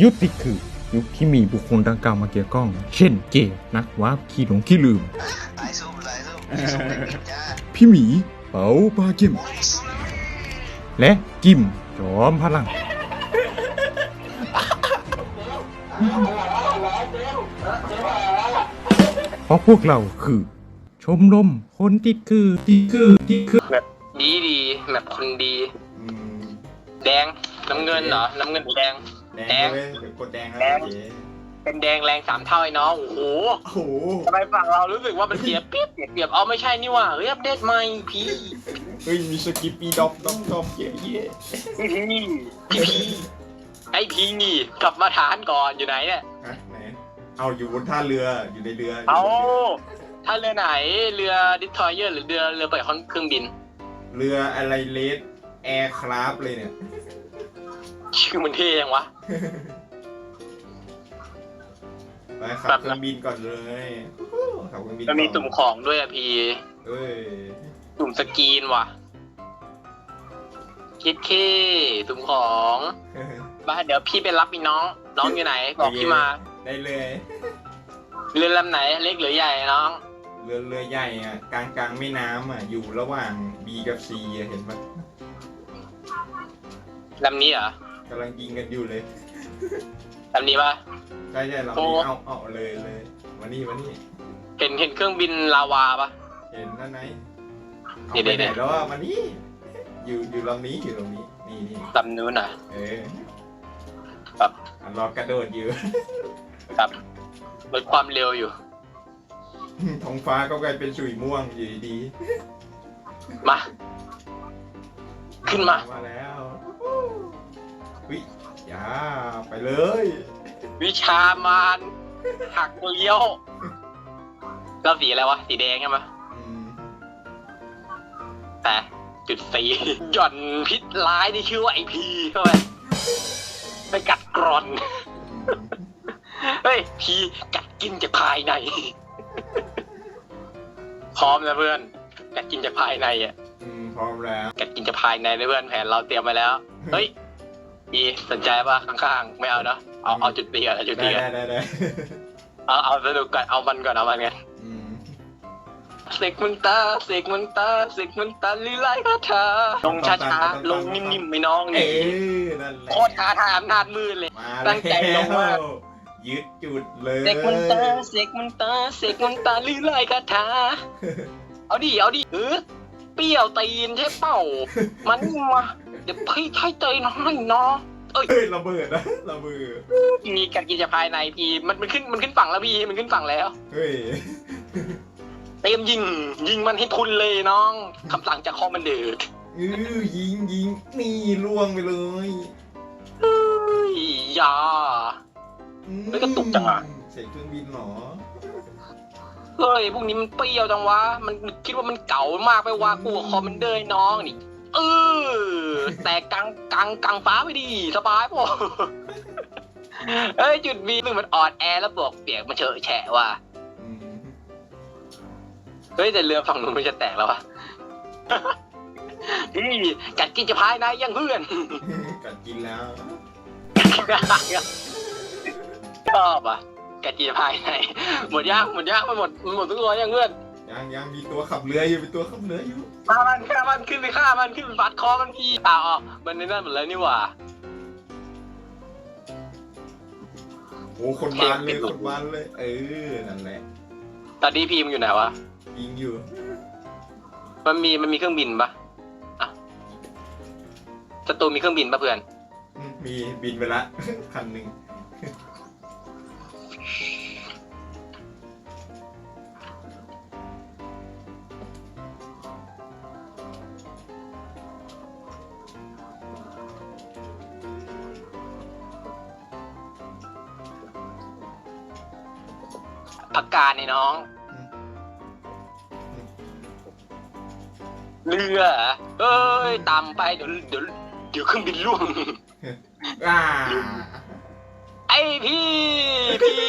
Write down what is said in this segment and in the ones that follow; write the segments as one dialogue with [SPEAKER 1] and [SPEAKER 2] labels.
[SPEAKER 1] ยุคที่คือยุคที่มีบุคคลดังกล่าวมาเกี่ยวข้อง เช่นเกย์นักวาร์ปขี้หลงขี้ลืม
[SPEAKER 2] สายส้มสายส้มส้มเด็กๆจ้า
[SPEAKER 1] พี่หมีเป๋าปาเกมและกิมจอมพลัง เพราะพวกเราคือ ชมรมคนติดคือติดคือติดคือ
[SPEAKER 3] ดีดีแบบคนดี แดงน้ำเงินเหรอ น้ำเงินหรือแดง
[SPEAKER 4] แดงเลยเดี๋ยวกดแดงแล้วเจ๊
[SPEAKER 3] เป็นแดงแรงสามเท่าไอ้น้องโอ้โห
[SPEAKER 4] โอ้โห
[SPEAKER 3] ทำไมฝั่งเรารู้สึกว่ามันเสียเปรียบเสียเปรียบเอาไม่ใช่นี่หว่าเฮ้ยอัปเดตใหม่พี่
[SPEAKER 4] เฮ้ยมีสกิปปี้ดอกดอกดอกเย้เย้
[SPEAKER 3] พี่พี่พี่พี่ไอพี่นี่กลับมาฐานก่อนอยู่ไหนเนี่ย
[SPEAKER 4] ฮะไหนเอาอยู่บนท่าเรืออยู่ในเรือ
[SPEAKER 3] เอาถ้าเรือไหนเรือดิสทอยเยอร์หรือเรือเรือปล่อยเครื่องบิน
[SPEAKER 4] เรืออะไรเลสแอร์คราฟเลยเนี่ย
[SPEAKER 3] ชื่อมันเท่ยังวะ
[SPEAKER 4] ไปขับ
[SPEAKER 3] แบบ
[SPEAKER 4] เครื่องบินก่อนเลยขับเครื่องบิน
[SPEAKER 3] มันมี
[SPEAKER 4] ก่อ
[SPEAKER 3] ตุ่มของด้วยอะพี่
[SPEAKER 4] เอ้ย
[SPEAKER 3] ตุ่มสกรีนว่ะ คิดเคตุ่มของบ้าเดี๋ยวพี่ไปรับอีน้อง น้องอยู่ไหน บอกพี่มา
[SPEAKER 4] ได้เลย
[SPEAKER 3] เรือลำไหน เล็กหรือใหญ่น้อง
[SPEAKER 4] เรือเรือใหญ่อะกลางกลางแม่น้ำอะ อยู่ระหว่าง B กับ C อะเห็นปะ
[SPEAKER 3] ลำนี้เหรอ กำ
[SPEAKER 4] ลังยิงกันอยู่เลย
[SPEAKER 3] ลำนี้ปะ
[SPEAKER 4] ใช่ใช่เรา
[SPEAKER 3] โอ้
[SPEAKER 4] เอาเอาเลยเลยมานี่มานี่
[SPEAKER 3] เห็นเห็นเครื่องบินลาวาปะ
[SPEAKER 4] เห็นนั่นไหน
[SPEAKER 3] เดี๋
[SPEAKER 4] เอา
[SPEAKER 3] ยว
[SPEAKER 4] ไปไหน
[SPEAKER 3] เดี๋ยว
[SPEAKER 4] แล้วอะมานี่อยู่อยู่ลำนี้อยู่ตรงนี้นี่นี่
[SPEAKER 3] ลำนู้นอะ
[SPEAKER 4] เออ
[SPEAKER 3] ครับ
[SPEAKER 4] อะรอกระโดดอยู่
[SPEAKER 3] ครับลดความเร็วอยู่
[SPEAKER 4] ท้องฟ้าก็กลายเป็นสุยม่วงอยู่ดี
[SPEAKER 3] มา ขึ้นมา
[SPEAKER 4] มาแล้ว วิอย่าไปเลย
[SPEAKER 3] วิชามานหักเลี้ยวเราสีอะไรวะ สีแดงใช่ไหม
[SPEAKER 4] อืม
[SPEAKER 3] แต่จุดสีหย่อนพิษร้ายที่ชื่อว่าไอพีเข้าไปไปกัดกร่อน
[SPEAKER 4] อืม
[SPEAKER 3] เฮ้ย พีกัดกินจากภายใน พร้อมนะเพื่อน กัดกินจากภายในอะ
[SPEAKER 4] อืมพร้อมแล้ว
[SPEAKER 3] กัดกินจากภายในนะเพื่อนแผนเราเตรียมไปแล้ว เฮ้ย พีสนใจปะข้างๆไม่เอาเนาะเอาเอาจุดตีก่อนเอาจุด
[SPEAKER 4] ได้
[SPEAKER 3] ตีก่อน
[SPEAKER 4] ได้ได้ได้
[SPEAKER 3] เอาเอาสนุกก่อนเอามันก่อนเอามันไง
[SPEAKER 4] อืม
[SPEAKER 3] เสกมันตาเสกมันตาเสกมันตาลีไลคาถาลงช้าๆลงนิ่มๆไม่น้อง
[SPEAKER 4] เอ้
[SPEAKER 3] นี่
[SPEAKER 4] ยนั่นแหละ
[SPEAKER 3] โคตรท้าทายอำนาจมืดเลย
[SPEAKER 4] มา
[SPEAKER 3] ตั้งใจลงมาก
[SPEAKER 4] แล้วยึดจุดเลย
[SPEAKER 3] เสกมันตาเสกมันตาเสกมันตาลีไลคาถาเอาดิเอาดิเออ เปรี้ยวตีนใช่เปล่ามันมา เดี๋ยวพี่ใช้เตยน้อยเนาะเอ้ย
[SPEAKER 4] เฮ้ยระเบิดนะระเบิด
[SPEAKER 3] มีการกินจากภายในพี่มันมันขึ้นมันขึ้นฝั่งแล้วพี่มันขึ้นฝั่งแล้ว
[SPEAKER 4] เฮ้ย
[SPEAKER 3] เตรียมยิง ยิงมันให้ทุนเลยน้องคำสั่งจากคอมมันเดอร์
[SPEAKER 4] อื้อยิงยิงนี่ล่วงไปเลย
[SPEAKER 3] เฮ้ยอย่า
[SPEAKER 4] อืม
[SPEAKER 3] เฮ้ยกระตุกจังอะ
[SPEAKER 4] ใส่เครื่องบินเหรอ
[SPEAKER 3] เฮ้ยพวกนี้มันเปรี้ยวจังวะ มันคิดว่ามันเก่ามากไปวะกูกับคอมมันเดอร์น้องนี่ เออ แต่กลางกลางกลางฟ้าไม่ดี สบายป่ะเฮ้ยจุดบีซึ่งมันอ่อนแอแล้วบวกเปียกมันเฉอะแฉะว่ะ
[SPEAKER 4] อืม
[SPEAKER 3] เฮ้ยแต่เรือฝั่งนู้นมันจะแตกแล้ววะพี่กัดกินจะพายนายยังเพื่อน
[SPEAKER 4] กัดกินแล้ว
[SPEAKER 3] ชอบอะ กัดกินจะพายนายหมดยากหมดยากมันหมดมันหมดทุกตัวยังเพื่อน
[SPEAKER 4] ยังยังมีตัวขับเรืออยู่มีตัวขับเรืออยู่
[SPEAKER 3] ฆ่ามันฆ่ามันขึ้นไปฆ่ามันขึ้นไปฟัดคอมันพี่อ่าอ๋อมันในนั่นหมดแล้วนี่หว่า
[SPEAKER 4] โอ้คนบานเลยคนบานเลย เออนั่นแหละ
[SPEAKER 3] ตอนนี้พีมอยู่ไหนวะ
[SPEAKER 4] ยิงอยู่
[SPEAKER 3] มันมีมันมีเครื่องบินปะอะศัตรูมีเครื่องบินปะเพื่อน
[SPEAKER 4] อืมมีบินไปละคันหนึ่ง
[SPEAKER 3] พักกาในน้อง เรือเหรอเอ้ยตามไปเดี๋ยวเดี๋ยวเดี๋ยวเครื่องบินล่วง
[SPEAKER 4] อ่า
[SPEAKER 3] ไอพี่พี่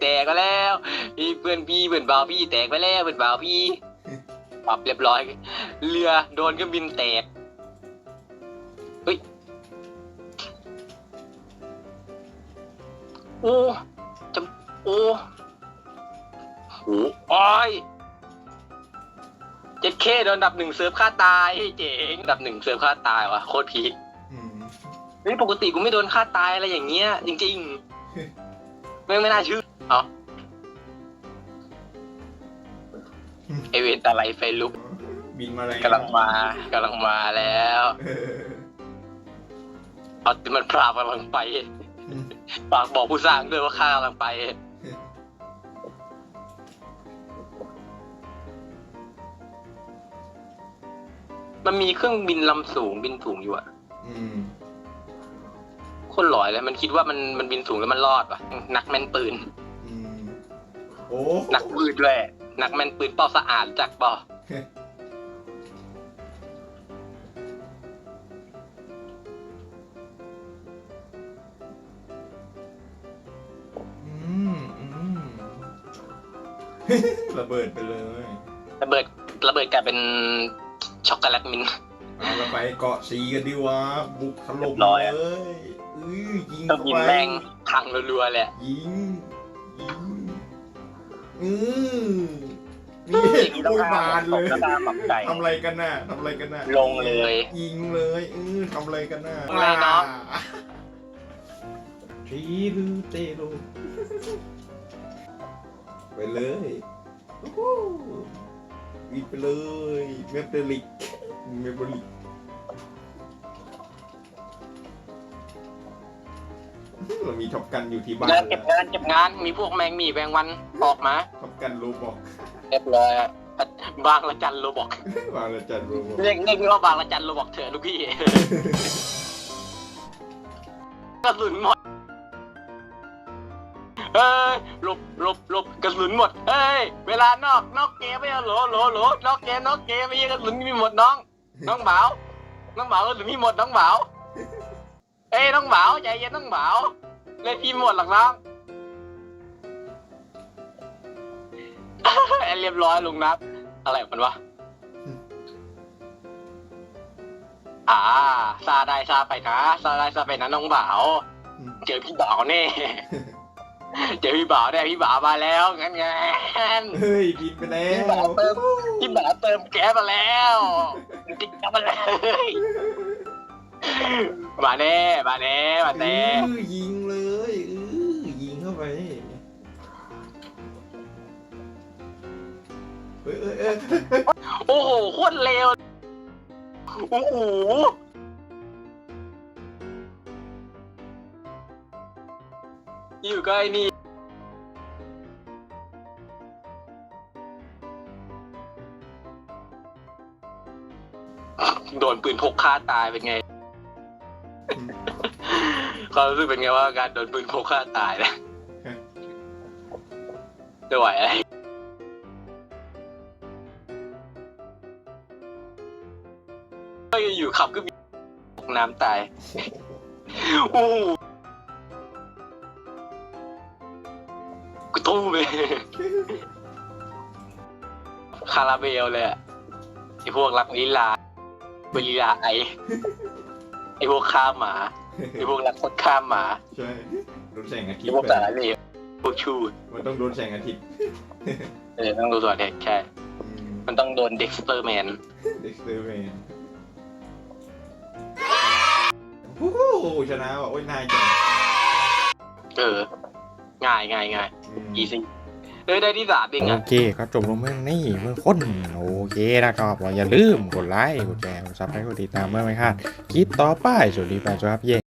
[SPEAKER 3] แตกไปแล้วพี่เพื่อนพี่เพื่อนบ่าวพี่แตกไปแล้วเพื่อนบ่าวพี่ปรับเรียบร้อย เรือโดนเครื่องบินแตกเฮ้ยโอ้จำ โอ้โหอ้อยเจ็ดเคโดนอันดับหนึ่งเซิร์ฟฆ่าตายเจ๋งอันดับหนึ่งเซิร์ฟฆ่าตายว่ะโคตรพีค
[SPEAKER 4] อืม
[SPEAKER 3] เฮ้ยปกติกูไม่โดนฆ่าตายอะไรอย่างเงี้ย จริงๆไม่ไม่น่าเชื่อเอาเอเวนตอะไรไฟลุก
[SPEAKER 4] บินมาอะไร
[SPEAKER 3] กำลังมากำลังมาแล้ว
[SPEAKER 4] เออ
[SPEAKER 3] เอามันพรากำลังไปฝากบอกผู้สร้างด้วยว่าข้ากำลังไป มันมีเครื่องบินลำสูงบินสูงอยู่อะ
[SPEAKER 4] อืม
[SPEAKER 3] คนหลอยเลยมันคิดว่ามันมันบินสูงแล้วมันรอดปะนักแม่นปืน
[SPEAKER 4] อืมโอ้
[SPEAKER 3] นักปืนด้วย นักแม่นปืนเป่าสะอาดจากเปล่า
[SPEAKER 4] อืมอืม ระเบิดไปเลย
[SPEAKER 3] ระเบิดระเบิดกลายเป็น ช็อกโกแลตมินท์
[SPEAKER 4] เอาเราไปเกาะสีกันดีวะบุกถล่ม
[SPEAKER 3] เรียบร้อยอะ
[SPEAKER 4] เลยอื้อยิง
[SPEAKER 3] ต้องยิง
[SPEAKER 4] เข้าไป
[SPEAKER 3] แม่งพังรัวๆเลยอะ
[SPEAKER 4] ยิงยิงอือนี่
[SPEAKER 3] อย่างนี้ต้อง
[SPEAKER 4] โอ้ย
[SPEAKER 3] ฆ่า
[SPEAKER 4] บานเลย
[SPEAKER 3] ตบกระดาษหมักไก่
[SPEAKER 4] ทำอะไรกันน่ะทำอะไรกันน่ะ
[SPEAKER 3] ลงเลย
[SPEAKER 4] ยิงเลยเออทำอะไรกันน่ะ
[SPEAKER 3] อะไรเนาะ
[SPEAKER 4] ทีรูเตโรไปเลยโอ้โหวิ่งไปเลยเมเบลิก เมเบลิกเรามีท็อปกันอยู่ที่บ้าน
[SPEAKER 3] งานเก็บงานเก็บงานมีพวกแมงหมีแมงวันออกมา
[SPEAKER 4] ท็อปกันโรบอก
[SPEAKER 3] เรียบร้อยอะบางละจันโรบอก
[SPEAKER 4] วางละจันโรบอก
[SPEAKER 3] เรียกเรียกว่าบางละจันโรบอกเถอะลูกพี่กระสุนหมดเฮ้ยหลบหลบหลบกระสุนหมดเฮ้ยเวลานอกนอกเกมไม่เอาโหลโหลโหลนอกเกมนอกเกมไม่ใช่กระสุนมีหมดน้อง น้องเบาน้องเบากระสุนมีหมดน้องเบาเอ้ยน้องเบาใจเย็นน้องเบาเลยพี่หมดหรอกน้องเรียบร้อยลุงนับ อะไรของมันวะอ่าซาได้ซาไปนะซาได้ซาไปนะน้องบ่าวเจอพี่บ่าวแน่เจอพี่บ่าวแน่พี่บ่าวมาแล้วงั้นไงน
[SPEAKER 4] เฮ้ยบินไปแล้
[SPEAKER 3] พี่บ่าว
[SPEAKER 4] ว
[SPEAKER 3] เติมพี่บ่าวเติมแก๊สมาแล้ว ติ๊กจับมาเลยมาแน่มาแน่มาแน่
[SPEAKER 4] เออยิงเลยเออยิงเข้าไปเอ้ยเอ้ยเอ้ย
[SPEAKER 3] โอ้โหโคตรเร็วโอ้โหอยู่ใกล้นี่ นปืนพกฆ่าตายเป็นไง ความรู้สึกเป็นไงว่าการโดนปืนพกฆ่าตายนะจะไหวอะไรก็อยู่ขับก็มีตกน้ำตายโอ้โหกูตู้มเลยคาราเบลเลยอะไอพวกรักลีลา เวลีลาไอไอพวกฆ่าหมาไอพวกรักคนฆ่าหมา
[SPEAKER 4] ใช่โดนแสงอาทิ
[SPEAKER 3] ไอ
[SPEAKER 4] ตย์
[SPEAKER 3] พวก
[SPEAKER 4] ไป
[SPEAKER 3] สารเลวพวกชู
[SPEAKER 4] มันต้องโดนแสงอาทิตย์
[SPEAKER 3] เออต้องดูตัวเด็กใช่ มันต้องโดนเด็กสเตอร์แมน
[SPEAKER 4] เด็กสเตอร์แมนโอ้โหชนะว่ะโอ้ยนายจัง
[SPEAKER 3] เออ ง่ายง่ายง่าย
[SPEAKER 4] อืม
[SPEAKER 3] อีซี่ เออได้ที่สามเอง
[SPEAKER 1] โอ
[SPEAKER 3] อะ
[SPEAKER 1] เคก็จบลงเมื่อนี่เมื่อคนโอเคนะครับอย่าลืมกดไลค์กดแชร์กดซับสไครต์กดติดตามเมื่อไม่พลาดคลิปต่อไปสวัสดีแฟนครับเย่